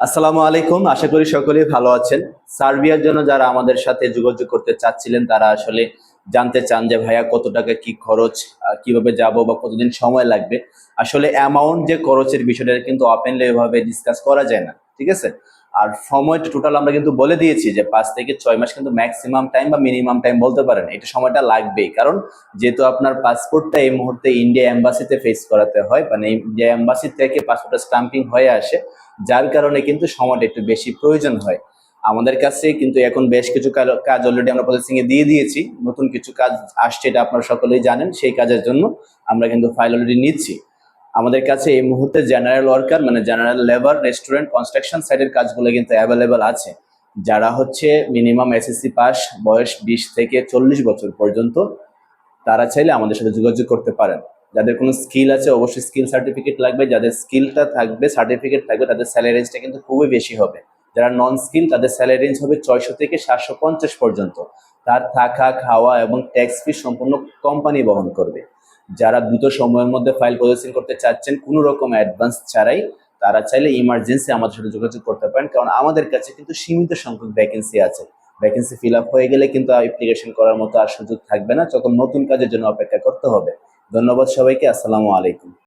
আসসালামু আলাইকুম। আশা করি সকলেই ভালো আছেন। সার্বিয়ার জন্য যারা আমাদের সাথে যোগাযোগ করতে চাচ্ছিলেন, তারা আসলে জানতে চান যে ভাইয়া কত টাকা কি খরচ কীভাবে যাব বা কতদিন সময় লাগবে। আসলে অ্যামাউন্ট যে খরচের বিষয়টা কিন্তু ওপেনলি এভাবে ডিসকাস করা যায় না, ঠিক আছে? আর সময়টা টোটাল আমরা কিন্তু বলে দিয়েছি যে পাঁচ থেকে ছয় মাস কিন্তু ম্যাক্সিমাম টাইম বা মিনিমাম টাইম বলতে পারেন। এটা সময়টা লাগবেই। কারণ যেহেতু আপনার পাসপোর্টটা এই মুহূর্তে ইন্ডিয়া এম্বাসিতে ফেস করাতে হয় মানে ইন্ডিয়া এম্বাসি থেকে পাসপোর্টটা স্টাম্পিং হয়ে আসে, যার কারণে কিন্তু সময়টা একটু বেশি প্রয়োজন হয়। আমাদের কাছে কিন্তু এখন বেশ কিছু কাজ অলরেডি আমরা প্রসেসিং এ দিয়ে দিয়েছি। নতুন কিছু কাজ আসছে এটা আপনারা সকলেই জানেন, সেই কাজের জন্য আমরা কিন্তু ফাইল অলরেডি নিচ্ছি। আমাদের কাছে এই মুহূর্তে জেনারেল ওয়ার্কার মানে জেনারেল লেবার রেস্টুরেন্ট কনস্ট্রাকশন সাইডের কাজগুলো কিন্তু অ্যাভেলেবেল আছে। যারা হচ্ছে মিনিমাম এসএসসি পাস বয়স বিশ থেকে চল্লিশ বছর পর্যন্ত, তারা চাইলে আমাদের সাথে যোগাযোগ করতে পারেন। যাদের কোনো স্কিল আছে, অবশ্যই স্কিল সার্টিফিকেট লাগবে। যাদের স্কিলটা থাকবে সার্টিফিকেট থাকবে, তাদের স্যালারি রেঞ্জটা কিন্তু খুবই বেশি হবে। যারা নন স্কিল তাদের স্যালারি রেঞ্জ হবে ছয়শো থেকে সাতশো পঞ্চাশ পর্যন্ত। তার থাকা, খাওয়া এবং ট্যাক্স ফি সম্পূর্ণ কোম্পানি বহন করবে। যারা দ্রুত সময়ের মধ্যে ফাইল প্রসেসিং করতে চাচ্ছেন, কোনো রকম অ্যাডভান্স ছাড়াই তারা চাইলে ইমার্জেন্সি আমাদের সাথে যোগাযোগ করতে পারেন। কারণ আমাদের কাছে কিন্তু সীমিত সংখ্যক ভ্যাকেন্সি আছে। ভ্যাকেন্সি ফিল আপ হয়ে গেলে কিন্তু অ্যাপ্লিকেশন করার মতো আর সুযোগ থাকবে না। যখন নতুন কাজের জন্য অপেক্ষা করতে হবে। ধন্যবাদ সবাইকে। আসসালামু আলাইকুম।